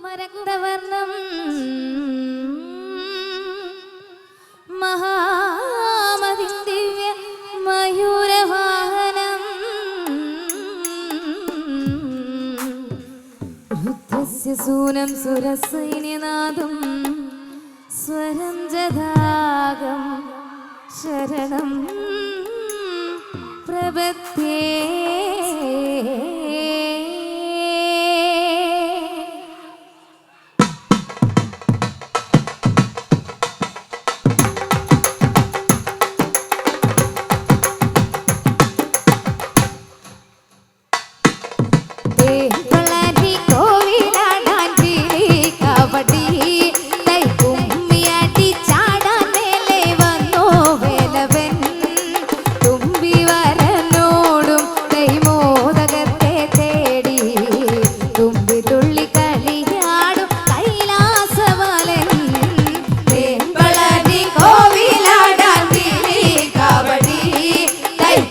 കുമരകുടവർണം മഹാമതി ദിവ്യ മയൂരവാഹനം രുദ്രസ്യ സൂനം സുരസൈന്യനാഥം സ്വരം ജതാകം ശരണം പ്രപത്തേ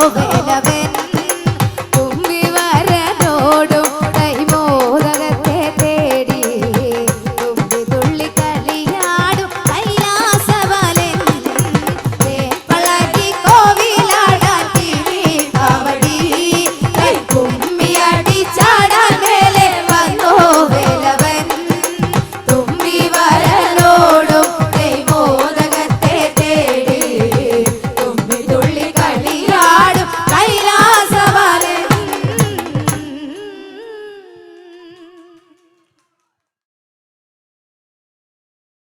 হবে